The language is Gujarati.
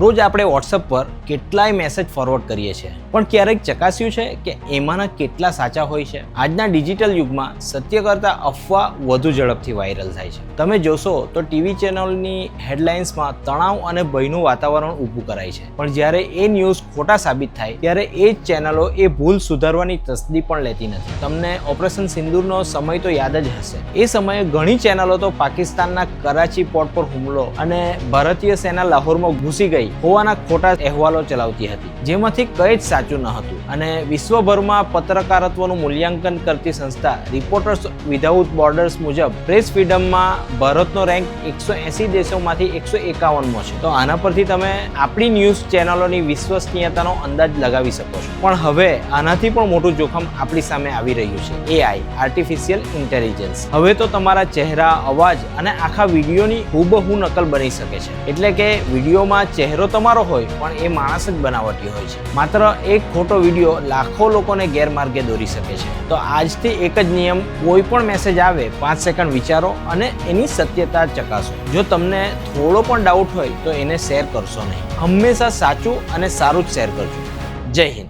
રોજ આપણે વોટ્સઅપ પર કેટલાય મેસેજ ફોરવર્ડ કરીએ છીએ. પણ ક્યારેક ચકાસ્યું છે કે એમાંના કેટલા સાચા હોય છે? આજના ડિજિટલ યુગમાં સત્ય કરતાં અફવા વધુ ઝડપથી વાયરલ થાય છે. તમે જોશો તો ટીવી ચેનલની હેડલાઇન્સમાં તણાવ અને ભયનું વાતાવરણ ઊભું કરાય છે. પણ જ્યારે એ ન્યૂઝ ખોટા સાબિત થાય, ત્યારે એ જ ચેનલો એ ભૂલ સુધારવાની તસદી પણ લેતી નથી. તમને ઓપરેશન સિંદૂરનો સમય તો યાદ જ હશે. એ સમયે ઘણી ચેનલો તો પાકિસ્તાનના કરાચી પોર્ટ પર હુમલો અને ભારતીય સેના લાહોરમાં ઘૂસી ગઈ. હોવાના ખોટા અહેવાલો ચલાવતી હતી. જેમાંથી કંઈ જ સાચું ન હતું. અને વિશ્વભરમાં પત્રકારત્વનું મૂલ્યાંકન કરતી સંસ્થા રિપોર્ટર્સ વિધાઉટ બોર્ડર્સ મુજબ પ્રેસ ફ્રીડમમાં ભારતનો રેન્ક એકસો એંસી દેશોમાંથી એકસો એકાવનમો છે. તો આના પરથી તમે આપણી ન્યૂઝ ચેનલોની વિશ્વસનીયતાનો અંદાજ લગાવી શકો છો. પણ હવે આનાથી પણ મોટું જોખમ આપણી સામે આવી રહ્યું છે. એઆઈ આર્ટિફિશિયલ ઇન્ટેલિજન્સ હવે તો તમારા ચહેરા, અવાજ અને આખા વિડીયોની હુબહુ નકલ બની શકે છે. એટલે કે વિડીયોમાં ચહેરો તમારો હોય, પણ એ માણસ જ બનાવટી હોય છે. માત્ર એક ખોટો વીડિયો લાખો લોકોને ગેરમાર્ગે દોરી શકે છે. તો આજથી એક જ નિયમ, કોઈ પણ મેસેજ આવે, પાંચ સેકન્ડ વિચારો અને એની સત્યતા ચકાસો. જો તમને થોડો પણ ડાઉટ હોય, તો એને શેર કરશો નહીં. હંમેશા સાચું અને સારું જ શેર કરજો. જય હિન્દ.